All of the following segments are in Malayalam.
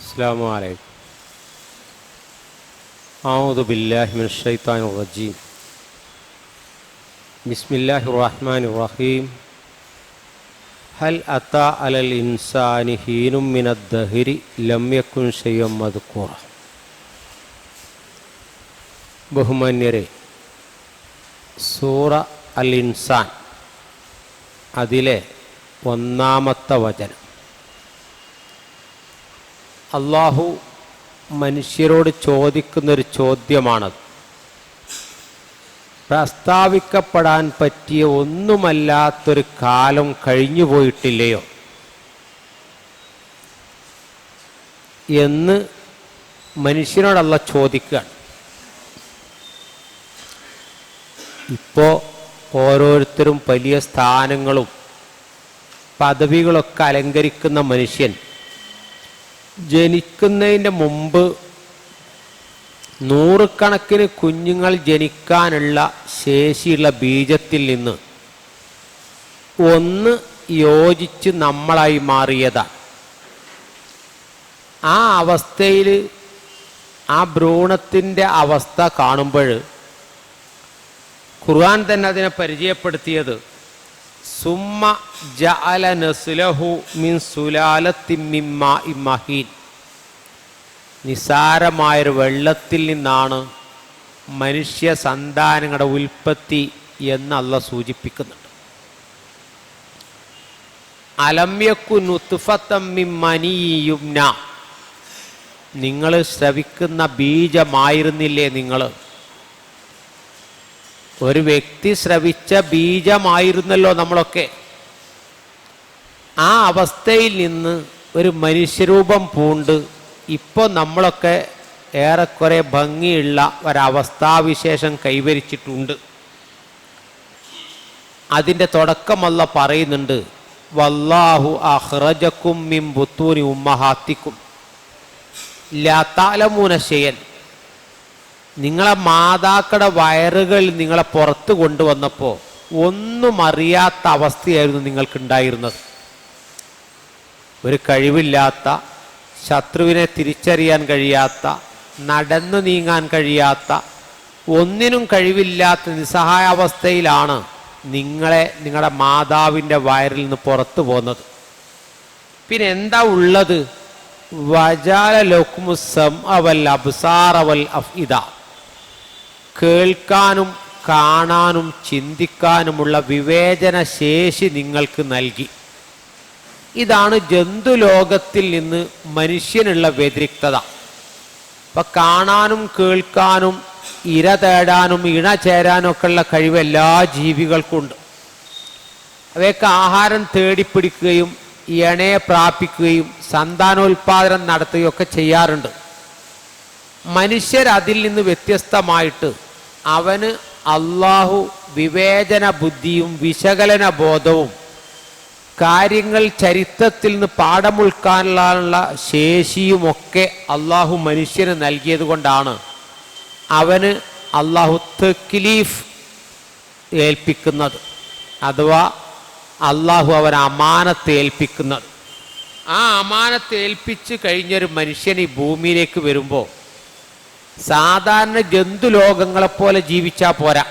السلام عليكم أعوذ بالله من الشيطان الرجيم بسم الله الرحمن الرحيم هل أتى على الإنسان حين من الدهر لم يكن شيئا مذكورا ബഹുമാന്യരെ സൂറ അൽ ഇൻസാൻ അതിലെ ഒന്നാമത്തെ വചനം അള്ളാഹു മനുഷ്യരോട് ചോദിക്കുന്നൊരു ചോദ്യമാണത്. പ്രസ്താവിക്കപ്പെടാൻ പറ്റിയ ഒന്നുമല്ലാത്തൊരു കാലം കഴിഞ്ഞു പോയിട്ടില്ലയോ? എന്ന് മനുഷ്യനോടല്ല ചോദിക്കുകയാണ് ഇപ്പോൾ ഓരോരുത്തരും വലിയ സ്ഥാനങ്ങളും പദവികളൊക്കെ അലങ്കരിക്കുന്ന മനുഷ്യൻ ജനിക്കുന്നതിന്റെ മുമ്പ് നൂറുകണക്കിന് കുഞ്ഞുങ്ങൾ ജനിക്കാനുള്ള ശേഷിയുള്ള ബീജത്തിൽ നിന്ന് ഒന്ന് യോജിച്ച് നമ്മളായി മാറിയതാണ് ആ അവസ്ഥയിൽ ആ ഭ്രൂണത്തിന്റെ അവസ്ഥ കാണുമ്പോൾ ഖുർആൻ തന്നെ അതിനെ പരിചയപ്പെടുത്തിയത് സുമ്മ ജഅല നസ്ലഹു മിൻ സുലാലത്തിമ്മിമ്മ ഇമ്മഹീൻ നിസാരമായൊരു വെള്ളത്തിൽ നിന്നാണ് മനുഷ്യ സന്താനങ്ങളുടെ ഉൽപ്പത്തി എന്ന് അല്ല സൂചിപ്പിക്കുന്നുണ്ട്. അലമ്യക്കു നുത്തുഫത്തമ്മിമ്മനീയുംന നിങ്ങൾ ശ്രവിക്കുന്ന ബീജമായിരുന്നില്ലേ നിങ്ങൾ? ഒരു വ്യക്തി ശ്രവിച്ച ബീജമായിരുന്നല്ലോ നമ്മളൊക്കെ. ആ അവസ്ഥയിൽ നിന്ന് ഒരു മനുഷ്യരൂപം പൂണ്ട് ഇപ്പോൾ നമ്മളൊക്കെ ഏറെക്കുറെ ഭംഗിയുള്ള ഒരവസ്ഥാവിശേഷം കൈവരിച്ചിട്ടുണ്ട്. അതിന്റെ തുടക്കമല്ല പറയുന്നുണ്ട് വല്ലാഹു അഹ്റജക്കും മിം ബുത്തൂനി ഉമ്മഹാത്തിക്കും. ലാത്താലമൂന ശയൻ നിങ്ങളെ മാതാക്കളുടെ വയറുകളിൽ നിങ്ങളെ പുറത്ത് കൊണ്ടുവന്നപ്പോൾ ഒന്നും അറിയാത്ത അവസ്ഥയായിരുന്നു നിങ്ങൾക്കുണ്ടായിരുന്നത്. ഒരു കഴിവില്ലാത്ത ശത്രുവിനെ തിരിച്ചറിയാൻ കഴിയാത്ത നടന്നു നീങ്ങാൻ കഴിയാത്ത ഒന്നിനും കഴിവില്ലാത്ത നിസ്സഹായാവസ്ഥയിലാണ് നിങ്ങളെ നിങ്ങളുടെ മാതാവിന്റെ വയറിൽ നിന്ന് പുറത്തു പോകുന്നത് പിന്നെ എന്താ ഉള്ളത്? വജാല ലോക്കുമുസം അവൽ അബ്സാർ അബ്സാറവൽ അഫ്ഇദ. കേൾക്കാനും കാണാനും ചിന്തിക്കാനുമുള്ള വിവേചന ശേഷി നിങ്ങൾക്ക് നൽകി. ഇതാണ് ജന്തുലോകത്തിൽ നിന്ന് മനുഷ്യനുള്ള വ്യതിരിക്തത. അപ്പം കാണാനും കേൾക്കാനും ഇര തേടാനും ഇണ ചേരാനൊക്കെ ഉള്ള കഴിവ് എല്ലാ ജീവികൾക്കുണ്ട്. അവയൊക്കെ ആഹാരം തേടിപ്പിടിക്കുകയും ഇണയെ പ്രാപിക്കുകയും സന്താനോൽപാദനം നടത്തുകയും ഒക്കെ ചെയ്യാറുണ്ട്. മനുഷ്യർ അതിൽ നിന്ന് വ്യത്യസ്തമായിട്ട് അവന് അള്ളാഹു വിവേചന ബുദ്ധിയും വിശകലന ബോധവും കാര്യങ്ങൾ ചരിത്രത്തിൽ നിന്ന് പാഠം ഉൾക്കാനുള്ള ശേഷിയുമൊക്കെ അള്ളാഹു മനുഷ്യന് നൽകിയത് കൊണ്ടാണ് അവന് അള്ളാഹു തെക്കിലീഫ് ഏൽപ്പിക്കുന്നത് അഥവാ അള്ളാഹു അവൻ അമാനത്ത് ഏൽപ്പിക്കുന്നത്. ആ അമാനത്ത് ഏൽപ്പിച്ച് കഴിഞ്ഞൊരു മനുഷ്യൻ ഈ ഭൂമിയിലേക്ക് വരുമ്പോൾ സാധാരണ ജന്തുലോകങ്ങളെപ്പോലെ ജീവിച്ചാൽ പോരാ.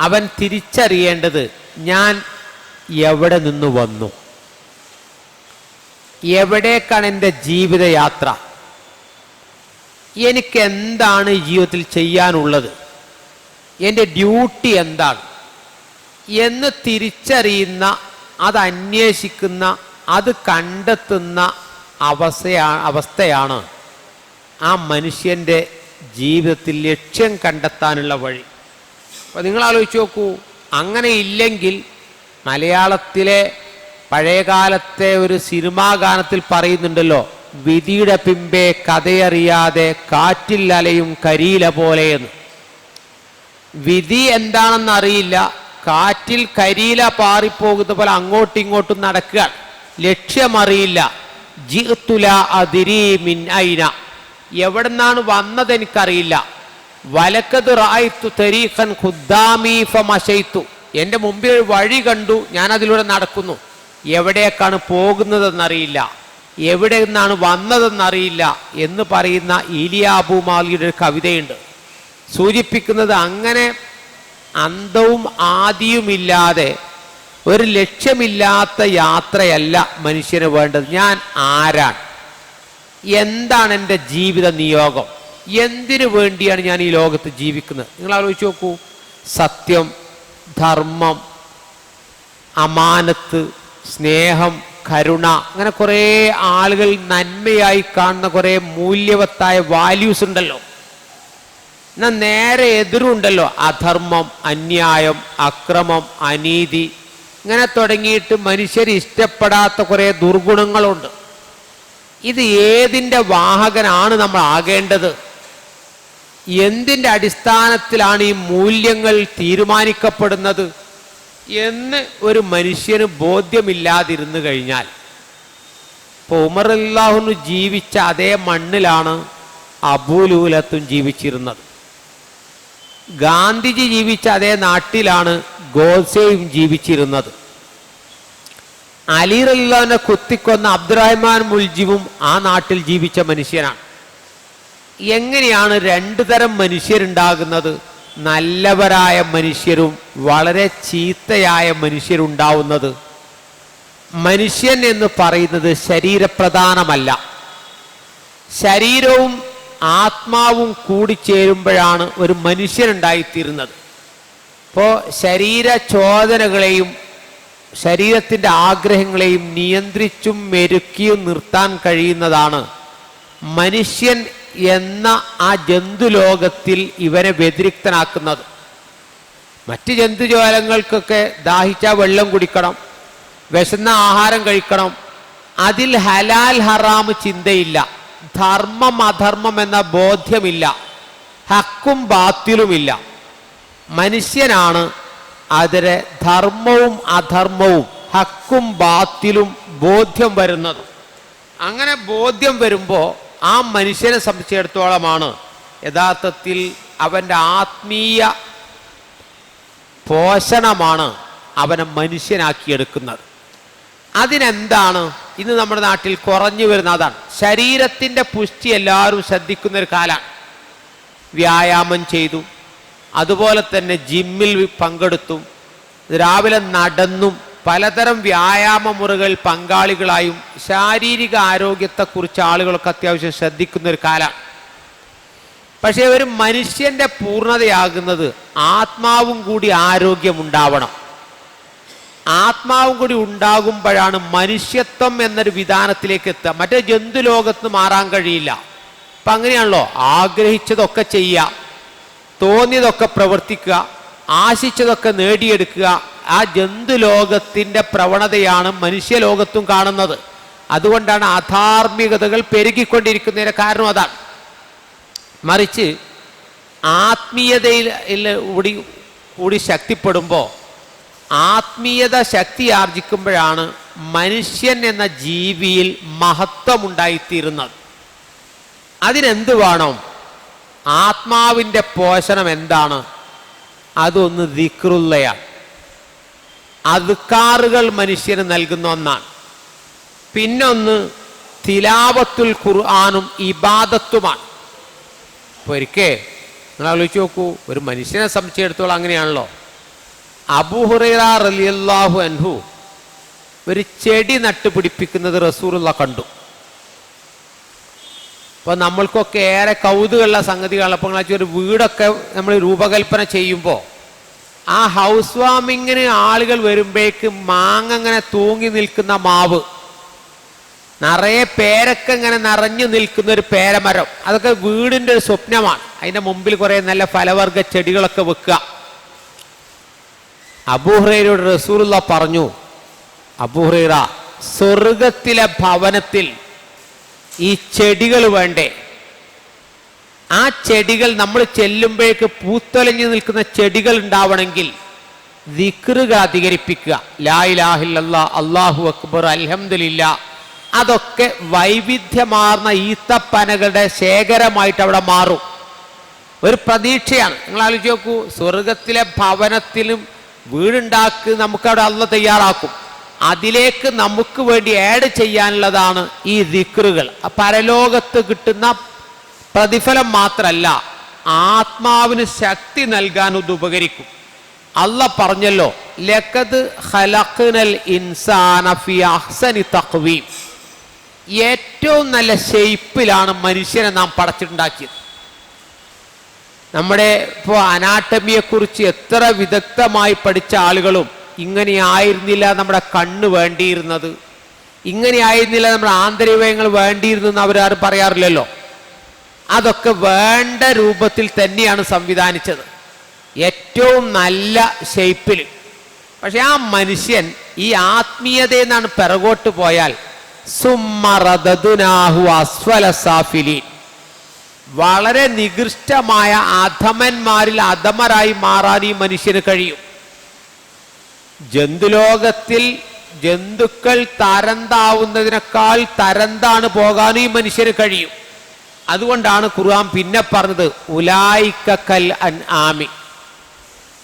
അവൻ തിരിച്ചറിയേണ്ടത് ഞാൻ എവിടെ നിന്ന് വന്നു? എവിടേക്കാണ് എന്റെ ജീവിതയാത്ര? എനിക്ക് എന്താണ് ജീവിതത്തിൽ ചെയ്യാനുള്ളത്? എന്റെ ഡ്യൂട്ടി എന്താണ്? എന്ന് തിരിച്ചറിയുന്ന അത് അന്വേഷിക്കുന്ന അത് കണ്ടെത്തുന്ന അവസ്ഥയാ അവസ്ഥയാണ് ആ മനുഷ്യന്റെ ജീവിതത്തിൽ ലക്ഷ്യം കണ്ടെത്താനുള്ള വഴി. അപ്പോൾ നിങ്ങൾ ആലോചിച്ച് നോക്കൂ അങ്ങനെ ഇല്ലെങ്കിൽ മലയാളത്തിലെ പഴയകാലത്തെ ഒരു സിനിമാ ഗാനത്തിൽ പറയുന്നുണ്ടല്ലോ വിധിയുടെ പിമ്പെ കഥയറിയാതെ കാറ്റിൽ അലയും കരിയില പോലെയെന്ന്. വിധി എന്താണെന്ന് അറിയില്ല കാറ്റിൽ കരിയില പാറിപ്പോകുന്ന പോലെ അങ്ങോട്ടും ഇങ്ങോട്ടും നടക്കുക ലക്ഷ്യമറിയില്ല ജിത്തുല അതിരി മിൻ ഐന. എവിടുന്നാണ് വന്നത് എനിക്കറിയില്ല. വലക്കത് റായിത്തു തെരീഖൻ ഖുദ്ദാമീഫ മഷയിത്തു എന്റെ മുമ്പിൽ ഒരു വഴി കണ്ടു ഞാൻ അതിലൂടെ നടക്കുന്നു. എവിടേക്കാണ് പോകുന്നതെന്നറിയില്ല. എവിടെ നിന്നാണ് വന്നതെന്നറിയില്ല എന്ന് പറയുന്ന ഇലിയാബു മാലിയുടെ ഒരു കവിതയുണ്ട്. സൂചിപ്പിക്കുന്നത് അങ്ങനെ അന്തവും ആദിയുമില്ലാതെ ഒരു ലക്ഷ്യമില്ലാത്ത യാത്രയല്ല മനുഷ്യന് വേണ്ടത്. ഞാൻ ആരാണ്? എന്താണ് എന്റെ ജീവിത നിയോഗം? എന്തിനു വേണ്ടിയാണ് ഞാൻ ഈ ലോകത്ത് ജീവിക്കുന്നത്? നിങ്ങൾ ആലോചിച്ച് നോക്കൂ. സത്യം ധർമ്മം അമാനത്ത് സ്നേഹം കരുണ അങ്ങനെ കുറേ ആളുകൾ നന്മയായി കാണുന്ന കുറേ മൂല്യവത്തായ വാല്യൂസ് ഉണ്ടല്ലോ. എന്നാൽ നേരെ എതിരുണ്ടല്ലോ. അധർമ്മം അന്യായം അക്രമം അനീതി ഇങ്ങനെ തുടങ്ങിയിട്ട് മനുഷ്യർ ഇഷ്ടപ്പെടാത്ത കുറേ ദുർഗുണങ്ങളുണ്ട്. ഇത് ഏതിന്റെ വാഹകനാണ് നമ്മൾ ആകേണ്ടത്? എന്തിന്റെ അടിസ്ഥാനത്തിലാണ് ഈ മൂല്യങ്ങൾ തീരുമാനിക്കപ്പെടുന്നത്? എന്ന് ഒരു മനുഷ്യന് ബോധ്യമില്ലാതിരുന്നു കഴിഞ്ഞാൽ. ഇപ്പോൾ ഉമർ ജീവിച്ച അതേ മണ്ണിലാണ് അബൂലൂലത്തും ജീവിച്ചിരുന്നത്. ഗാന്ധിജി ജീവിച്ച അതേ നാട്ടിലാണ് ഗോഡ്സെയും ജീവിച്ചിരുന്നത്. അലി റല്ലാനെ കുത്തിക്കൊന്ന അബ്ദുറഹ്മാൻ മുൽജിവും ആ നാട്ടിൽ ജീവിച്ച മനുഷ്യനാണ്. എങ്ങനെയാണ് രണ്ടു തരം മനുഷ്യരുണ്ടാകുന്നത്? നല്ലവരായ മനുഷ്യരും വളരെ ചീത്തയായ മനുഷ്യരുണ്ടാവുന്നത്. മനുഷ്യൻ എന്ന് പറയുന്നത് ശരീരപ്രധാനമല്ല. ശരീരവും ആത്മാവും കൂടിച്ചേരുമ്പോഴാണ് ഒരു മനുഷ്യനുണ്ടായിത്തീരുന്നത് ഇപ്പോൾ ശരീര ചോദനകളെയും ശരീരത്തിന്റെ ആഗ്രഹങ്ങളെയും നിയന്ത്രിച്ചും മെരുക്കിയും നിർത്താൻ കഴിയുന്നതാണ്. മനുഷ്യൻ എന്ന ആ ജന്തുലോകത്തിൽ ഇവരെ വ്യതിരിക്തനാക്കുന്നത്. മറ്റ് ജന്തുജാലങ്ങൾക്കൊക്കെ ദാഹിച്ച വെള്ളം കുടിക്കണം വിശന്ന ആഹാരം കഴിക്കണം. അതിൽ ഹലാൽ ഹറാം ചിന്തയില്ല. ധർമ്മം അധർമ്മം എന്ന ബോധ്യമില്ല. ഹക്കും ബാത്തിലുമില്ല. മനുഷ്യനാണ് അതിലെ ധർമ്മവും അധർമ്മവും ഹക്കും ബാത്തിലും ബോധ്യം വരുന്നത്. അങ്ങനെ ബോധ്യം വരുമ്പോൾ ആ മനുഷ്യനെ സംബന്ധിച്ചിടത്തോളമാണ് യഥാർത്ഥത്തിൽ അവന്റെ ആത്മീയ പോഷണമാണ് അവനെ മനുഷ്യനാക്കിയെടുക്കുന്നത്. അതിനെന്താണ്? ഇന്ന് നമ്മുടെ നാട്ടിൽ കുറഞ്ഞു വരുന്ന അതാണ്. ശരീരത്തിന്റെ പുഷ്ടി എല്ലാവരും ശ്രദ്ധിക്കുന്നൊരു കാലമാണ് വ്യായാമം ചെയ്തു അതുപോലെ തന്നെ ജിമ്മിൽ പങ്കെടുത്തും രാവിലെ നടന്നും പലതരം വ്യായാമ മുറകൾ പങ്കാളികളായും ശാരീരിക ആരോഗ്യത്തെക്കുറിച്ച് ആളുകളൊക്കെ അത്യാവശ്യം ശ്രദ്ധിക്കുന്ന ഒരു കാലം. പക്ഷേ ഒരു മനുഷ്യന്റെ പൂർണതയാകുന്നത് ആത്മാവും കൂടി ആരോഗ്യമുണ്ടാവണം ആത്മാവും കൂടി ഉണ്ടാകുമ്പോഴാണ് മനുഷ്യത്വം എന്നൊരു വിധാനത്തിലേക്ക് എത്തുക. മറ്റേ ജന്തു ലോകത്ത് മാറാൻ കഴിയില്ല. അപ്പം അങ്ങനെയാണല്ലോ ആഗ്രഹിച്ചതൊക്കെ ചെയ്യുക. തോന്നിയതൊക്കെ പ്രവർത്തിക്കുക ആശിച്ചതൊക്കെ നേടിയെടുക്കുക ആ ജന്തുലോകത്തിന്റെ പ്രവണതയാണ് മനുഷ്യലോകത്തും കാണുന്നത്. അതുകൊണ്ടാണ് അധാർമികതകൾ പെരുകിക്കൊണ്ടിരിക്കുന്നതിന് കാരണം അതാണ്. മറിച്ച് ആത്മീയതയിൽ കൂടി കൂടി ശക്തിപ്പെടുമ്പോൾ ആത്മീയത ശക്തി ആർജിക്കുമ്പോഴാണ് മനുഷ്യൻ എന്ന ജീവിയിൽ മഹത്വമുണ്ടായിത്തീരുന്നത് അതിനെന്ത് വേണം? ആത്മാവിന്റെ പോഷണം എന്താണ്? അതൊന്ന് ദിക്റുള്ളയാണ് അതുക്കാറുകൾ മനുഷ്യന് നൽകുന്ന ഒന്നാണ്. പിന്നൊന്ന് തിലാവത്തുൽ ഖുർആാനും ഇബാദത്തുമാണ്. ഒരിക്കേ നിങ്ങൾ ആലോചിച്ച് നോക്കൂ ഒരു മനുഷ്യനെ സംബന്ധിച്ചിടത്തോളം അങ്ങനെയാണല്ലോ. റലിയല്ലാഹു അൻഹു ഒരു ചെടി നട്ടുപിടിപ്പിക്കുന്നത് റസൂറുള്ള കണ്ടു. അപ്പോൾ നമ്മൾക്കൊക്കെ ഏറെ കൗതുകമുള്ള സംഗതികളാണ്. അപ്പോൾ നിങ്ങൾ ഒരു വീടൊക്കെ നമ്മൾ രൂപകൽപ്പന ചെയ്യുമ്പോൾ ആ ഹൗസ് വാമിങ്ങിന് ആളുകൾ വരുമ്പോഴേക്ക് മാങ്ങ ഇങ്ങനെ തൂങ്ങി നിൽക്കുന്ന മാവ് നിറയെ പേരൊക്കെ ഇങ്ങനെ നിറഞ്ഞു നിൽക്കുന്ന ഒരു പേരമരം. അതൊക്കെ വീടിന്റെ ഒരു സ്വപ്നമാണ്. അതിന്റെ മുമ്പിൽ കുറേ നല്ല ഫലവർഗ ചെടികളൊക്കെ വെക്കുക. അബൂഹ്റയിലൂടെ റസൂറുള്ള പറഞ്ഞു അബൂഹ്റ സ്വർഗത്തിലെ ഭവനത്തിൽ ഈ ചെടികൾ വേണ്ടേ? ആ ചെടികൾ നമ്മൾ ചെല്ലുമ്പോഴേക്ക് പൂത്തൊലഞ്ഞു നിൽക്കുന്ന ചെടികൾ ഉണ്ടാവണമെങ്കിൽ ദിക്റുകൾ അധികരിപ്പിക്കുക. ലാ ഇലാഹില്ല അള്ളാഹു അക്ബർ അലഹമില്ല അതൊക്കെ വൈവിധ്യമാർന്ന ഈത്തപ്പനകളുടെ ശേഖരമായിട്ട് അവിടെ മാറും. ഒരു പ്രതീക്ഷയാണ്. നിങ്ങൾ ആലോചിച്ച് നോക്കൂ സ്വർഗത്തിലെ ഭവനത്തിലും വീടുണ്ടാക്കി നമുക്കവിടെ അള്ള തയ്യാറാക്കും. അതിലേക്ക് നമുക്ക് വേണ്ടി ആഡ് ചെയ്യാനുള്ളതാണ് ഈ ദിക്റുകൾ. പരലോകത്ത് കിട്ടുന്ന പ്രതിഫലം മാത്രമല്ല ആത്മാവിന് ശക്തി നൽകാൻ ഇത് ഉപകരിക്കും. അല്ല പറഞ്ഞല്ലോ ലക്കത് ഖലഖ്നൽ ഇൻസാന ഫി അഹ്സനി തഖ്വീം. ഏറ്റവും നല്ല ഷെയ്പ്പിലാണ് മനുഷ്യനെ നാം പടച്ചിട്ടുണ്ടാക്കിയത്. നമ്മുടെ ഇപ്പോൾ അനാട്ടമിയെക്കുറിച്ച് എത്ര വിദഗ്ധമായി പഠിച്ച ആളുകളും ഇങ്ങനെ ആയിരുന്നില്ല നമ്മുടെ കണ്ണ് വേണ്ടിയിരുന്നത്. ഇങ്ങനെയായിരുന്നില്ല നമ്മുടെ ആന്തരികങ്ങൾ വേണ്ടിയിരുന്നെന്ന് അവരാരും പറയാറില്ലല്ലോ. അതൊക്കെ വേണ്ട രൂപത്തിൽ തന്നെയാണ് സംവിധാനിച്ചത്. ഏറ്റവും നല്ല ഷേപ്പിൽ. പക്ഷെ ആ മനുഷ്യൻ ഈ ആത്മീയതയിൽ നിന്നാണ് പിറകോട്ട് പോയാൽ വളരെ നികൃഷ്ടമായ അധമന്മാരിൽ അധമരായി മാറാൻ ഈ മനുഷ്യന് കഴിയും. ജന്തുലോകത്തിൽ ജന്തുക്കൾ തരന്താവുന്നതിനേക്കാൾ തരന്താണ് പോകാനും ഈ മനുഷ്യന് കഴിയും. അതുകൊണ്ടാണ് ഖുർആൻ പിന്നെ പറഞ്ഞത് ഉലായിക്കൽ അൻ ആമി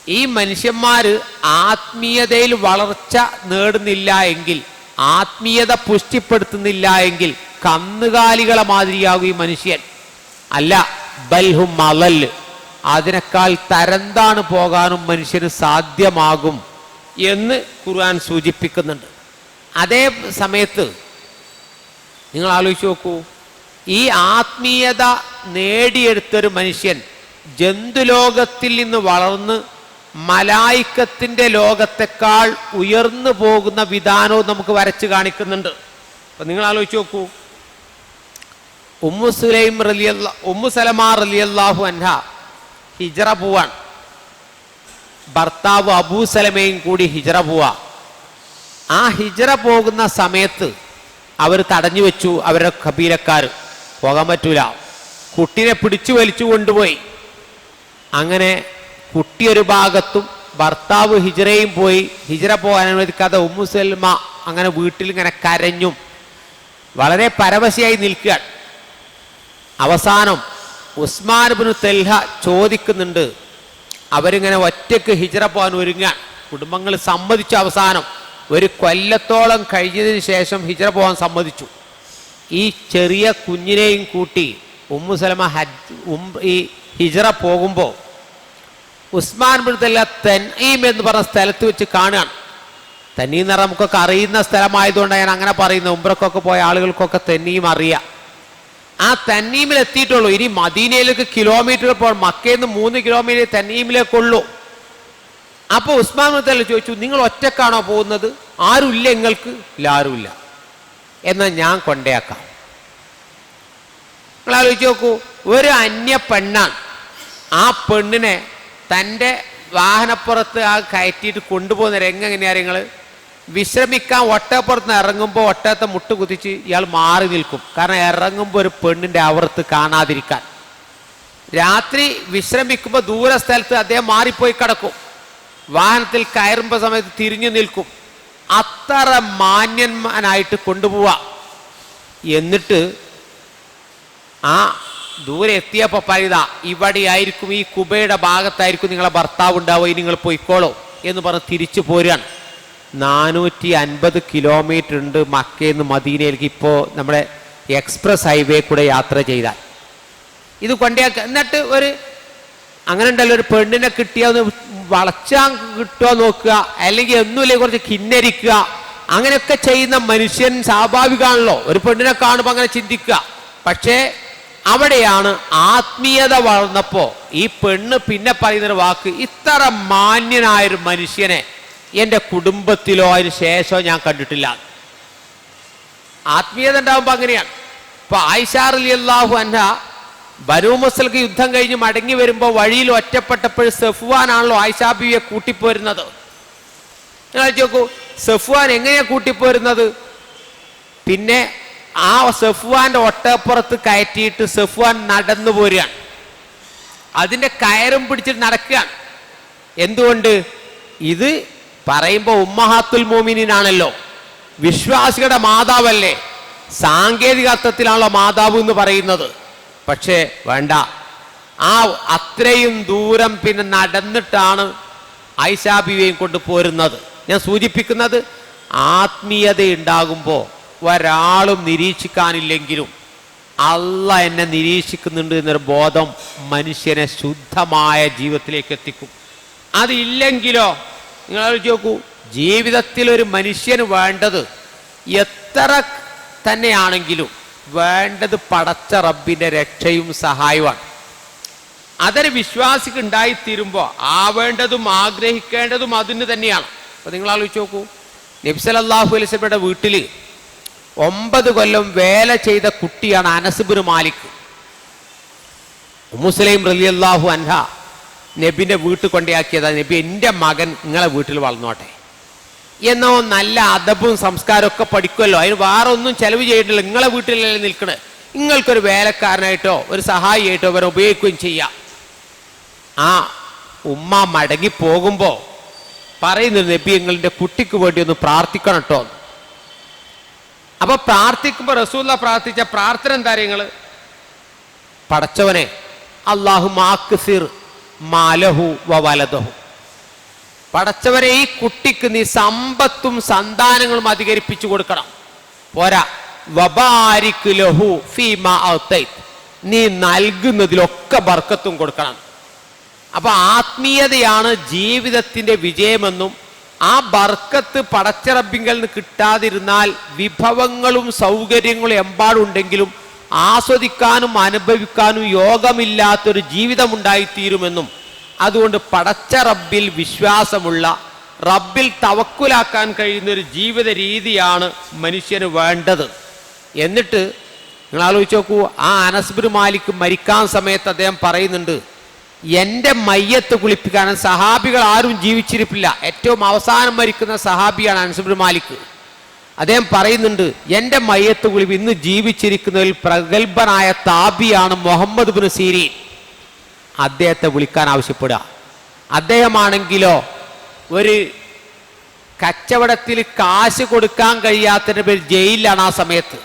ഈ മനുഷ്യന്മാര് ആത്മീയതയിൽ വളർച്ച നേടുന്നില്ല എങ്കിൽ ആത്മീയത പുഷ്ടിപ്പെടുത്തുന്നില്ല എങ്കിൽ കന്നുകാലികളെ മാതിരിയാകും ഈ മനുഷ്യൻ. അല്ല ബൽഹും മലല് അതിനേക്കാൾ തരന്താണ് പോകാനും മനുഷ്യന് സാധ്യമാകും. എന്ന് ഖുർആൻ സൂചിപ്പിക്കുന്നുണ്ട്. അതേ സമയത്ത് നിങ്ങൾ ആലോചിച്ച് നോക്കൂ. ഈ ആത്മീയത നേടിയെടുത്തൊരു മനുഷ്യൻ ജന്തുലോകത്തിൽ നിന്ന് വളർന്ന് മലായിക്കത്തിന്റെ ലോകത്തെക്കാൾ ഉയർന്നു പോകുന്ന വിധാനവും നമുക്ക് വരച്ച് കാണിക്കുന്നുണ്ട്. അപ്പം നിങ്ങൾ ആലോചിച്ച് നോക്കൂ. ഉമ്മു സുലൈം റലിയല്ല ഉമ്മു സലമാ റലിയല്ലാഹു അൻഹ ഹിജറ പോവാൻ ഭർത്താവ് അബൂസലമയും കൂടി ഹിജറ പോവാ. ആ ഹിജറ പോകുന്ന സമയത്ത് അവർ തടഞ്ഞു വെച്ചു അവരുടെ കബീലക്കാർ. പോകാൻ പറ്റൂല. കുട്ടിനെ പിടിച്ചു വലിച്ചു കൊണ്ടുപോയി. അങ്ങനെ കുട്ടി ഒരു ഭാഗത്തും ഭർത്താവ് ഹിജറയും പോയി. ഹിജറ പോകാൻ അനുവദിക്കാതെ ഉമ്മുസൽമ അങ്ങനെ വീട്ടിൽ ഇങ്ങനെ കരഞ്ഞും വളരെ പരവശയായി നിൽക്കുകയാണ്. അവസാനം ഉസ്മാൻ ബിൻ തെൽഹ ചോദിക്കുന്നുണ്ട് അവരിങ്ങനെ ഒറ്റയ്ക്ക് ഹിജറ പോകാൻ ഒരുങ്ങാൻ കുടുംബങ്ങൾ സമ്മതിച്ചു അവസാനം. ഒരു കൊല്ലത്തോളം കഴിഞ്ഞതിന് ശേഷം ഹിജറ പോകാൻ സമ്മതിച്ചു. ഈ ചെറിയ കുഞ്ഞിനെയും കൂട്ടി ഉമ്മു സലമ ഹജ്ജ് ഉം ഈ ഹിജറ പോകുമ്പോൾ ഉസ്മാൻ തെൽഹ തെൻഈം എന്ന് പറഞ്ഞ സ്ഥലത്ത് വെച്ച് കാണുകയാണ്. തന്നീം പറഞ്ഞാൽ നമുക്കൊക്കെ അറിയുന്ന സ്ഥലമായതുകൊണ്ടാണ് ഞാൻ അങ്ങനെ പറയുന്നത്. ഉമ്പ്രക്കൊക്കെ പോയ ആളുകൾക്കൊക്കെ തന്നീം അറിയാം. ആ തന്നീമിൽ എത്തിയിട്ടുള്ളൂ ഇനി മദീനയിലേക്ക് കിലോമീറ്റർ പോകണം മക്കയിൽ നിന്ന് മൂന്ന് കിലോമീറ്റർ തന്നീമിലേക്കുള്ളൂ അപ്പോൾ ഉസ്മാൻ മുത്തല്ല ചോദിച്ചു നിങ്ങൾ ഒറ്റക്കാണോ പോകുന്നത്? ആരുമില്ല നിങ്ങൾക്ക്? ഇല്ല ആരുമില്ല. എന്നാൽ ഞാൻ കൊണ്ടേക്കാം നിങ്ങൾ ആലോചിച്ച് നോക്കൂ ഒരു അന്യ പെണ്ണാണ്. ആ പെണ്ണിനെ തന്റെ വാഹനപ്പുറത്ത് ആ കയറ്റിയിട്ട് കൊണ്ടുപോകുന്ന രംഗം എങ്ങനെയാണ് നിങ്ങൾ? വിശ്രമിക്കാൻ ഒട്ടപ്പുറത്ത് നിന്ന് ഇറങ്ങുമ്പോൾ ഒട്ടത്തെ മുട്ട് കുതിച്ച് ഇയാൾ മാറി നിൽക്കും. കാരണം ഇറങ്ങുമ്പോൾ ഒരു പെണ്ണിന്റെ അവർത്ത് കാണാതിരിക്കാൻ. രാത്രി വിശ്രമിക്കുമ്പോൾ ദൂര സ്ഥലത്ത് അദ്ദേഹം മാറിപ്പോയി കിടക്കും. വാഹനത്തിൽ കയറുമ്പോൾ സമയത്ത് തിരിഞ്ഞു നിൽക്കും. അത്ര മാന്യന്മാനായിട്ട് കൊണ്ടുപോവാ. എന്നിട്ട് ആ ദൂരെ എത്തിയപ്പോൾ പറയുതാ ഇവിടെയായിരിക്കും ഈ കുബയുടെ ഭാഗത്തായിരിക്കും നിങ്ങളെ ഭർത്താവ് ഉണ്ടാവുക നിങ്ങൾ പോയിക്കോളൂ എന്ന് പറഞ്ഞ് തിരിച്ചു പോരുകയാണ്. നാനൂറ്റി അൻപത് കിലോമീറ്റർ ഉണ്ട് മക്കയിൽ നിന്ന് മദീനയിലേക്ക് ഇപ്പോൾ നമ്മുടെ എക്സ്പ്രസ് ഹൈവേ കൂടെ യാത്ര ചെയ്താൽ. ഇത് കൊണ്ടേക്ക എന്നിട്ട് ഒരു അങ്ങനെ ഉണ്ടല്ലോ ഒരു പെണ്ണിനെ കിട്ടിയാന്ന് വളച്ചാൻ കിട്ടുക നോക്കുക അല്ലെങ്കിൽ ഒന്നുമില്ലേ കുറച്ച് കിന്നരിക്കുക അങ്ങനെയൊക്കെ ചെയ്യുന്ന മനുഷ്യൻ സ്വാഭാവികമാണല്ലോ ഒരു പെണ്ണിനെ കാണുമ്പോൾ അങ്ങനെ ചിന്തിക്കുക. പക്ഷേ അവിടെയാണ് ആത്മീയത വളർന്നപ്പോൾ ഈ പെണ്ണ് പിന്നെ പറയുന്നൊരു വാക്ക് ഇത്ര മാന്യനായൊരു മനുഷ്യനെ എന്റെ കുടുംബത്തിലോ അതിന് ശേഷമോ ഞാൻ കണ്ടിട്ടില്ല. ആത്മീയത ഉണ്ടാകുമ്പോൾ അങ്ങനെയാണ്. ഇപ്പൊ ആയിഷാർ അലി അള്ളാഹു അന്ന ബനൂമസൽക്ക് യുദ്ധം കഴിഞ്ഞ് മടങ്ങി വരുമ്പോൾ വഴിയിൽ ഒറ്റപ്പെട്ടപ്പോൾ സെഫ്വാനാണല്ലോ ആയിഷാബിയെ കൂട്ടിപ്പോരുന്നത്. നിങ്ങൾ നോക്കൂ സെഫ്വാൻ എങ്ങനെയാ കൂട്ടിപ്പോരുന്നത്? പിന്നെ ആ സെഫ്വാന്റെ ഒട്ടപ്പുറത്ത് കയറ്റിയിട്ട് സെഫ്വാൻ നടന്നു പോരുകയാണ്. അതിന്റെ കയറും പിടിച്ചിട്ട് നടക്കുകയാണ്. എന്തുകൊണ്ട്? ഇത് പറയുമ്പോൾ ഉമ്മഹാത്തുൽ മോമിനാണല്ലോ വിശ്വാസികളുടെ മാതാവല്ലേ? സാങ്കേതിക അർത്ഥത്തിലാണല്ലോ മാതാവ് എന്ന് പറയുന്നത്. പക്ഷേ വേണ്ട. ആ അത്രയും ദൂരം പിന്നെ നടന്നിട്ടാണ് ഐഷാബിയെയും കൊണ്ട് പോരുന്നത്. ഞാൻ സൂചിപ്പിക്കുന്നത് ആത്മീയത ഉണ്ടാകുമ്പോൾ ഒരാളും നിരീക്ഷിക്കാനില്ലെങ്കിലും അല്ല എന്നെ നിരീക്ഷിക്കുന്നുണ്ട് എന്നൊരു ബോധം മനുഷ്യനെ ശുദ്ധമായ ജീവിതത്തിലേക്ക് എത്തിക്കും. അതില്ലെങ്കിലോ നിങ്ങൾ ആലോചിച്ച് നോക്കൂ. ജീവിതത്തിൽ ഒരു മനുഷ്യന് വേണ്ടത് എത്ര തന്നെയാണെങ്കിലും വേണ്ടത് പടച്ച റബ്ബിന്റെ രക്ഷയും സഹായവുമാണ്. അതൊരു വിശ്വാസിക്ക് ഉണ്ടായിത്തീരുമ്പോൾ ആവേണ്ടതും ആഗ്രഹിക്കേണ്ടതും അതിന് തന്നെയാണ്. അപ്പോൾ നിങ്ങൾ ആലോചിച്ച് നോക്കൂ നബ്സലല്ലാഹു അലിസബയുടെ വീട്ടിൽ ഒമ്പത് കൊല്ലം വേല ചെയ്ത കുട്ടിയാണ് അനസുബിന് മാലിക്. മുസ്ലിം റലിയല്ലാഹു അൻഹ. നബിന്റെ വീട്ടിൽ കൊണ്ടയാക്കിയതാ. നബി എന്റെ മകൻ നിങ്ങളെ വീട്ടിൽ വളർന്നോട്ടെ. എന്നോ നല്ല അദബും സംസ്കാരവും ഒക്കെ പഠിക്കുമല്ലോ. അതിന് വേറെ ഒന്നും ചെലവ് ചെയ്തിട്ടില്ല. നിങ്ങളെ വീട്ടിലല്ലേ നിൽക്കണേ. നിങ്ങൾക്കൊരു വേലക്കാരനായിട്ടോ ഒരു സഹായിയായിട്ടോ അവരെ ഉപയോഗിക്കുകയും ചെയ്യാം. ആ ഉമ്മ മടങ്ങി പോകുമ്പോൾ പറയുന്നു നബി നിങ്ങളുടെ കുട്ടിക്ക് വേണ്ടി ഒന്ന് പ്രാർത്ഥിക്കണം കേട്ടോ അപ്പൊ പ്രാർത്ഥിക്കുമ്പോൾ റസൂല്ല പ്രാർത്ഥിച്ച പ്രാർത്ഥന എന്താ നിങ്ങൾ പടച്ചവനെ അള്ളാഹു മാക്സിർ മാലഹു വലതഹു പടച്ചവരെ ഈ കുട്ടിക്ക് നീ സമ്പത്തും സന്താനങ്ങളും അധികരിപ്പിച്ചു കൊടുക്കണം. പോരാ. വബാരിക് ലഹു ഫീമ. നീ നൽകുന്നതിലൊക്കെ ബർക്കത്തും കൊടുക്കണം. അപ്പൊ ആത്മീയതയാണ് ജീവിതത്തിന്റെ വിജയമെന്നും ആ ബർക്കത്ത് പടച്ചറബിങ്കൽ നിന്ന് കിട്ടാതിരുന്നാൽ വിഭവങ്ങളും സൗകര്യങ്ങളും എമ്പാടുണ്ടെങ്കിലും ആസ്വദിക്കാനും അനുഭവിക്കാനും യോഗമില്ലാത്തൊരു ജീവിതമുണ്ടായിത്തീരുമെന്നും അതുകൊണ്ട് പടച്ച റബ്ബിൽ വിശ്വാസമുള്ള റബ്ബിൽ തവക്കുലാക്കാൻ കഴിയുന്ന ഒരു ജീവിത രീതിയാണ് മനുഷ്യന് വേണ്ടത്. എന്നിട്ട് നിങ്ങൾ ആലോചിച്ച് നോക്കൂ ആ അനസ്ബിർ മാലിക് മരിക്കാൻ സമയത്ത് അദ്ദേഹം പറയുന്നുണ്ട് എന്റെ മയ്യത്ത് കുളിപ്പിക്കാൻ സഹാബികൾ ആരും ജീവിച്ചിരിപ്പില്ല. ഏറ്റവും അവസാനം മരിക്കുന്ന സഹാബിയാണ് അനസ്ബിർ മാലിക്. അദ്ദേഹം പറയുന്നുണ്ട് എന്റെ മയ്യത്ത് കുളി ഇന്ന് ജീവിച്ചിരിക്കുന്നതിൽ പ്രഗത്ഭനായ താബിയാണ് മുഹമ്മദ് ബിൻ സീരീൻ. അദ്ദേഹത്തെ വിളിക്കാൻ ആവശ്യപ്പെടുക. അദ്ദേഹമാണെങ്കിലോ ഒരു കച്ചവടത്തിൽ കാശ് കൊടുക്കാൻ കഴിയാത്തതിന്റെ പേര് ജയിലിലാണ് ആ സമയത്ത്.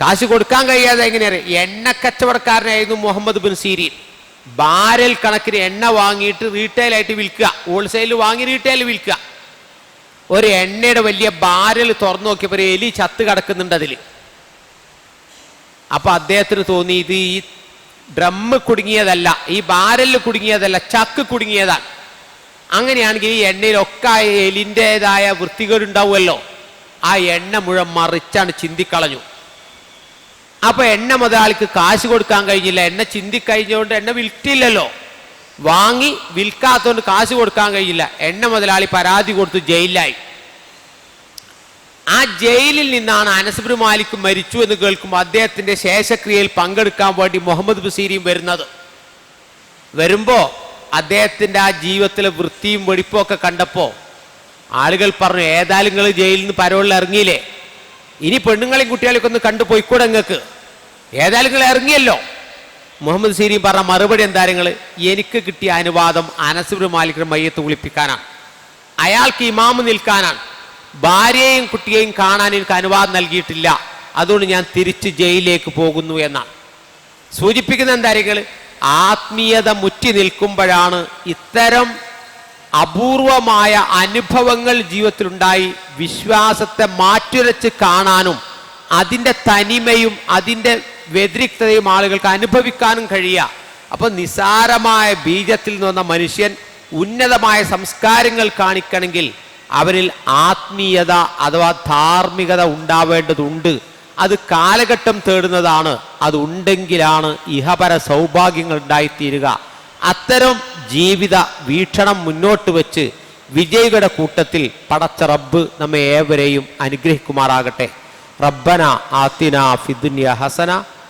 കാശ് കൊടുക്കാൻ കഴിയാതെ എങ്ങനെയാണ് എണ്ണ കച്ചവടക്കാരനായിരുന്നു മുഹമ്മദ് ബിൻ സീരീൻ. ബാരൽ കണക്കിന് എണ്ണ വാങ്ങിയിട്ട് റീറ്റെയിൽ ആയിട്ട് വിൽക്കുക. ഹോൾസെയിൽ വാങ്ങി റീറ്റെയിൽ വിൽക്കുക. ഒരു എണ്ണയുടെ വലിയ ബാരൽ തുറന്നു നോക്കിയപ്പോൾ എലി ചത്ത് കിടക്കുന്നുണ്ട് അതിൽ അപ്പൊ അദ്ദേഹത്തിന് തോന്നി ഇത് ഈ ഡ്രമ്മ് കുടുങ്ങിയതല്ല ഈ ബാരലിൽ കുടുങ്ങിയതല്ല ചക്ക് കുടുങ്ങിയതാണ്. അങ്ങനെയാണെങ്കിൽ ഈ എണ്ണയിലൊക്കെ എലിന്റെതായ വൃത്തികേടുണ്ടാവുമല്ലോ ആ എണ്ണ മുഴുവൻ മറിച്ചാണ് ചിന്തിക്കളഞ്ഞു. അപ്പൊ എണ്ണ മുതലാളിക്ക് കാശ് കൊടുക്കാൻ കഴിഞ്ഞില്ല. എണ്ണ ചിന്തിക്കഴിഞ്ഞുകൊണ്ട് എണ്ണ വിൽക്കില്ലല്ലോ. വാങ്ങി വിൽക്കാത്തതുകൊണ്ട് കാശ് കൊടുക്കാൻ കഴിയില്ല. എണ്ണ മുതലാളി പരാതി കൊടുത്ത് ജയിലിലായി. ആ ജയിലിൽ നിന്നാണ് അനസ്ബിർ മാലിക് മരിച്ചു എന്ന് കേൾക്കുമ്പോൾ അദ്ദേഹത്തിന്റെ ശേഷക്രിയയിൽ പങ്കെടുക്കാൻ വേണ്ടി മുഹമ്മദ് ബസീരിയും വരുന്നത്. വരുമ്പോ അദ്ദേഹത്തിന്റെ ആ ജീവിതത്തിലെ വൃത്തിയും വെടിപ്പും ഒക്കെ കണ്ടപ്പോ ആളുകൾ പറഞ്ഞു ഏതായാലും നിങ്ങൾ ജയിലിൽ നിന്ന് പരോളിൽ ഇറങ്ങിയില്ലേ? ഇനി പെണ്ണുങ്ങളെയും കുട്ടികളെയൊക്കെ ഒന്ന് കണ്ടു പോയിക്കൂടെ നിങ്ങൾക്ക്? ഏതായാലും നിങ്ങൾ ഇറങ്ങിയല്ലോ? മുഹമ്മദ് സീരിയും പറഞ്ഞ മറുപടി എന്താ നിങ്ങൾ എനിക്ക് കിട്ടിയ അനുവാദം അനസുബ് മാലിക്കിന്റെ മയ്യത്ത് കുളിപ്പിക്കാനാണ് അയാൾക്ക് ഇമാമ് നിൽക്കാനാണ്. ഭാര്യയെയും കുട്ടിയെയും കാണാൻ എനിക്ക് അനുവാദം നൽകിയിട്ടില്ല. അതുകൊണ്ട് ഞാൻ തിരിച്ച് ജയിലിലേക്ക് പോകുന്നു എന്നാണ്. സൂചിപ്പിക്കുന്ന എന്താ നിങ്ങൾ ആത്മീയത മുറ്റി നിൽക്കുമ്പോഴാണ് ഇത്തരം അപൂർവമായ അനുഭവങ്ങൾ ജീവിതത്തിലുണ്ടായി വിശ്വാസത്തെ മാറ്റുരച്ച് കാണാനും അതിന്റെ തനിമയും അതിന്റെ വ്യതിരിക്തതയും ആളുകൾക്ക് അനുഭവിക്കാനും കഴിയുക. അപ്പോൾ നിസാരമായ ബീജത്തിൽ നിന്ന് വന്ന മനുഷ്യൻ ഉന്നതമായ സംസ്കാരങ്ങൾ കാണിക്കണമെങ്കിൽ അവരിൽ ആത്മീയത അഥവാ ധാർമ്മികത ഉണ്ടാവേണ്ടതുണ്ട്. അത് കാലഘട്ടം തേടുന്നതാണ്. അതുണ്ടെങ്കിലാണ് ഇഹപര സൗഭാഗ്യങ്ങൾ ഉണ്ടായിത്തീരുക. അത്തരം ജീവിത വീക്ഷണം മുന്നോട്ട് വെച്ച് വിജയികളുടെ കൂട്ടത്തിൽ പടച്ച റബ്ബ് നമ്മെ ഏവരെയും അനുഗ്രഹിക്കുമാറാകട്ടെ. റബ്ബന ആത്തിന ഫിദുന്യ ഹസന.